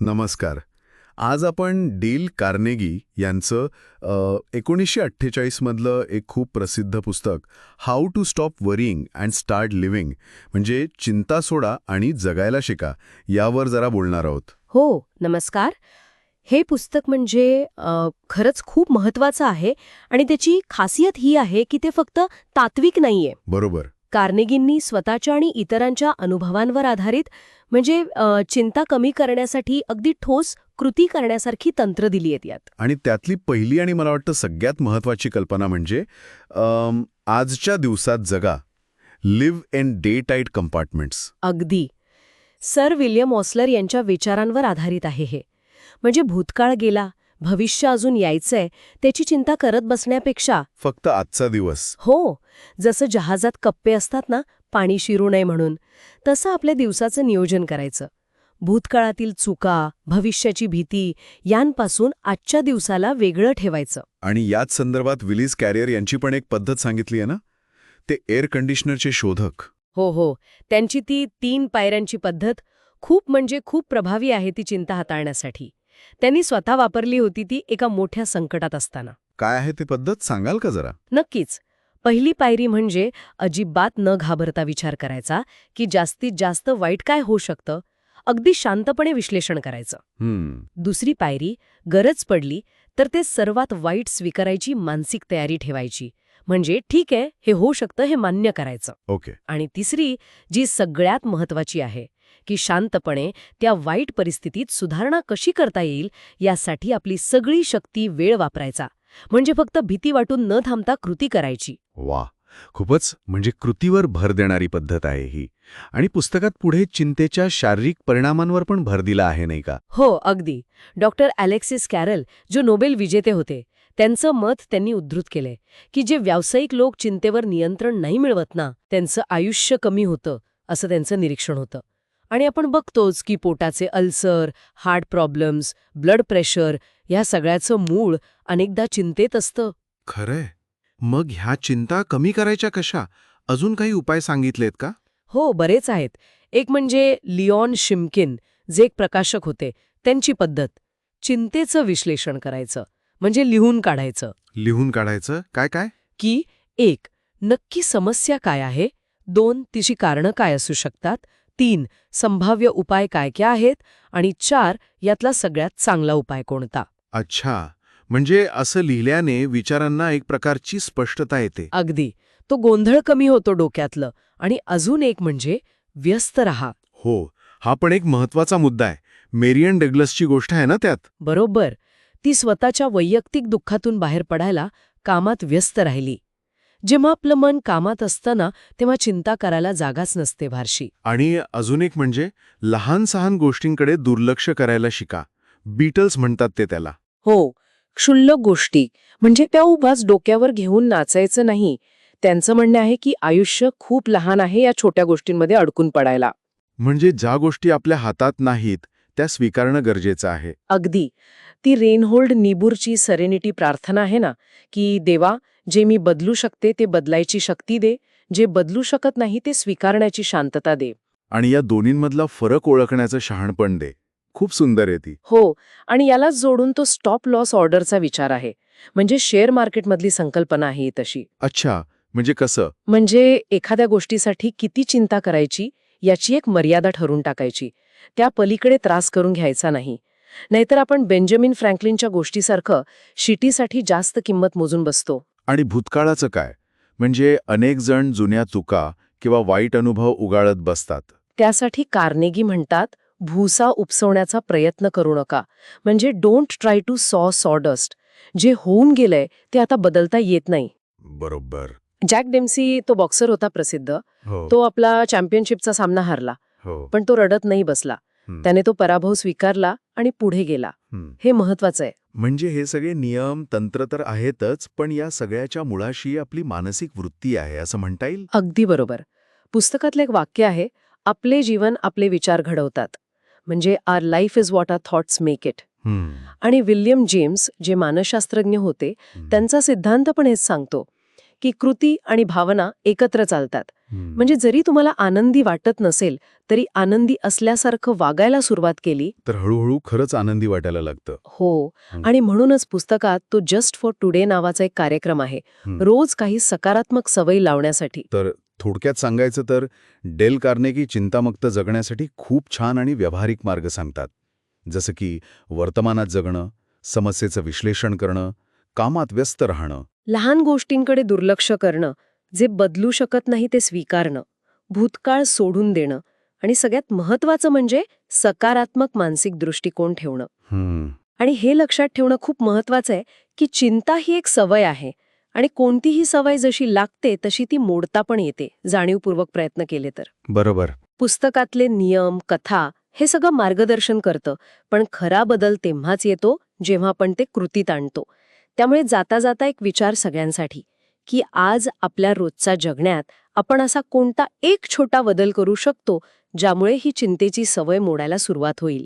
नमस्कार. आज आपण डील कार्नेगी यांचं एकोणीसशे अठ्ठेचाळीसमधलं एक खूप प्रसिद्ध पुस्तक how to stop worrying and start living म्हणजे चिंता सोडा आणि जगायला शिका यावर जरा बोलणार आहोत. हो नमस्कार. हे पुस्तक म्हणजे खरंच खूप महत्वाचं आहे आणि त्याची खासियत ही आहे की ते फक्त तात्विक नाहीये. बरोबर. कार्नेगींनी स्वतःच्या आणि इतरांच्या अनुभवांवर आधारित म्हणजे चिंता कमी करण्यासाठी अगदी ठोस कृती करण्यासारखी तंत्र दिली आहेत यात. आणि त्यातली पहिली आणि मला वाटतं सगळ्यात महत्वाची कल्पना म्हणजे आजच्या दिवसात जगा. Live in day tight compartments. अगदी. सर विल्यम ऑसलर यांच्या विचारांवर आधारित आहे हे. म्हणजे भूतकाळ गेला भविष्य अजून यायचंय त्याची चिंता करत बसण्यापेक्षा. फक्त आजचा दिवस. हो जसं जहाजात कप्पे असतात ना पाणी शिरू नये म्हणून तसं आपल्या दिवसाचं नियोजन करायचं. भूतकाळातील चुका भविष्याची भीती यांपासून आजच्या दिवसाला वेगळं ठेवायचं. आणि याच संदर्भात विलिस कॅरियर यांची पण एक पद्धत सांगितली आहे ना? ते एअर कंडिशनरचे शोधक. हो हो त्यांची ती तीन पायऱ्यांची पद्धत खूप म्हणजे खूप प्रभावी आहे ती चिंता हाताळण्यासाठी. त्यांनी स्वतः वापरली होती ती एका मोठ्या संकटात असताना. काय आहे ते पद्धत? सांगाल का जरा? नक्कीच. पहिली पायरी म्हणजे अजिबात न घाबरता विचार करायचा की जास्तीत जास्त वाईट काय होऊ शकतं अगदी शांतपणे विश्लेषण करायचं. हम्म. दुसरी पायरी गरज पडली तर ते सर्वात वाईट स्वीकारायची मानसिक तयारी ठेवायची. म्हणजे ठीक आहे हे होऊ शकतं हे मान्य करायचं. ओके. आणि तिसरी जी सगळ्यात महत्वाची आहे की शांतपणे त्या वाईट परिस्थितीत सुधारणा कशी करता येईल यासाठी आपली सगळी शक्ती वेळ वापरायचा. म्हणजे फक्त भीती वाटून न थांबता कृती करायची. वा! खूपच म्हणजे कृतीवर भर देणारी पद्धत आहे ही. आणि पुस्तकात पुढे चिंतेच्या शारीरिक परिणामांवर पण भर दिला आहे नाही का? हो अगदी. डॉक्टर अलेक्सिस कॅरल जो नोबेल विजेते होते त्यांचं मत त्यांनी उद्धृत केलंय की जे व्यावसायिक लोक चिंतेवर नियंत्रण नाही मिळवत ना त्यांचं आयुष्य कमी होतं असं त्यांचं निरीक्षण होतं. आणि आपण बघतोच की पोटाचे ulcer heart problems blood pressure या सगळ्याचं मूळ अनेकदा चिंतेत असतं. खरंय. मग ह्या चिंता कमी करायच्या कशा? अजून काही उपाय सांगितलेत का? हो बरेच आहेत. एक म्हणजे लिओन शिमकिन जे एक प्रकाशक होते त्यांची पद्धत. चिंतेचं विश्लेषण करायचं म्हणजे लिहून काढायचं. लिहून काढायचं? काय काय? की एक नक्की समस्या काय आहे? दोन तिची कारणं काय असू शकतात? तीन संभाव्य उपाय काय काय आहेत आणि चार यातला सगळ्यात चांगला उपाय कोणता? अच्छा. म्हणजे असं लिहिल्याने विचारांना एक प्रकारची स्पष्टता येते. अगदी. तो गोंधळ कमी होतो डोक्यातलं. आणि अजून एक म्हणजे व्यस्त रहा. हो. हा पण एक महत्त्वाचा मुद्दा आहे. मेरियन डेग्लसची गोष्ट आहे ना त्यात? बरोबर. ती स्वतःच्या वैयक्तिक दुःखातून बाहेर पडायला कामात व्यस्त राहिली. जेव्हा आपलं मन कामात असतं ना तेव्हा चिंता करायला जागाच नसते फारशी. आणि अजून एक म्हणजे लहान सहान गोष्टींकडे दुर्लक्ष करायला शिका. बीटल्स म्हणतात ते त्याला. हो क्षुल्लक गोष्टी. म्हणजे त्या उभाच डोक्यावर घेऊन नाचायचं नाही. त्यांचं म्हणणं आहे की आयुष्य खूप लहान आहे या छोट्या गोष्टींमध्ये अडकून पडायला. म्हणजे ज्या गोष्टी आपल्या हातात नाहीत त्या स्वीकारणं गरजेचं आहे. अगदी. ती रेनहोल्ड निबूरची सरेनिटी प्रार्थना आहे ना की देवा जे मी बदलू शकते ते बदलायची शक्ती दे जे बदलू शकत नाही ते स्वीकारण्याची शांतता दे. आणि या दोन्हींमधला फरक ओळखण्याचं शहाणपण दे. खूप सुंदर आहे ती. हो आणि यालाच जोडून तो स्टॉप लॉस ऑर्डरचा विचार आहे. म्हणजे शेअर मार्केटमधली संकल्पना आहे तशी. अच्छा म्हणजे कसं? म्हणजे एखाद्या गोष्टीसाठी किती चिंता करायची याची एक मर्यादा ठरून टाकायची. त्या पलीकडे त्रास करून घ्यायचा नाही. नाहीतर आपण बेंजामिन फ्रँकलिनच्या गोष्टीसारखं शिटीसाठी जास्त किंमत मोजून बसतो. आणि भूतकाळाचं काय? म्हणजे अनेक जण जुन्या चुका किंवा वाईट अनुभव उगाळत बसतात. त्यासाठी कार्नेगी म्हणतात भूसा उपसवण्याचा प्रयत्न करू नका. म्हणजे don't try to saw sawdust. जे होऊन गेलंय ते आता बदलता येत नाही. बरोबर. जॅक डेम्सी तो बॉक्सर होता प्रसिद्ध. हो. तो आपला चॅम्पियनशिपचा सामना हारला. हो. पण तो रडत नाही बसला. त्याने तो पराभव स्वीकारला आणि पुढे गेला. हं. महत्वाचं आहे. म्हणजे हे सगळे नियम तंत्र तर आहेतच पण या सगळ्याच्या मुळाशी आपली मानसिक वृत्ती आहे असं म्हणता येईल? अगदी बरोबर. पुस्तकातलं एक वाक्य आहे आपले जीवन आपले विचार घडवतात. म्हणजे our life is what our thoughts make it आणि विल्यम जेम्स जे मानसशास्त्रज्ञ होते. त्यांचा सिद्धांत पण हेच सांगतो की कृती आणि भावना एकत्र चालतात. म्हणजे जरी तुम्हाला आनंदी वाटत नसेल तरी आनंदी असल्यासारखं वागायला सुरुवात केली. तर हळूहळू खरंच आनंदी वाटायला लागतं. हो. आणि म्हणूनच पुस्तकात तो जस्ट फॉर टुडे नावाचा एक कार्यक्रम आहे. रोज काही सकारात्मक सवयी लावण्यासाठी. तर थोडक्यात सांगायचं तर डेल कार्नेगी चिंतामुक्त जगण्यासाठी खूप छान आणि व्यावहारिक मार्ग सांगतात. जसं की वर्तमानात जगणं समस्येचं विश्लेषण करणं कामात व्यस्त राहणं. लहान गोष्टींकडे दुर्लक्ष करणं जे बदलू शकत नाही ते स्वीकारणं भूतकाळ सोडून देणं आणि सगळ्यात महत्वाचं म्हणजे सकारात्मक मानसिक दृष्टिकोन ठेवणं. आणि हे लक्षात ठेवणं खूप महत्वाचं आहे की चिंता ही एक सवय आहे आणि कोणतीही सवय जशी लागते तशी ती मोडता पण येते जाणीवपूर्वक प्रयत्न केले तर. बरोबर. पुस्तकातले नियम कथा हे सगळं मार्गदर्शन करतं पण खरा बदल तेव्हाच येतो जेव्हा आपण ते कृतीत आणतो. त्यामुळे जाता जाता एक विचार सगळ्यांसाठी की आज आपल्या रोजचा जगण्यात आपण असा कोणता एक छोटा बदल करू शकतो ज्यामुळे ही चिंतेची सवय मोडायला सुरुवात होईल.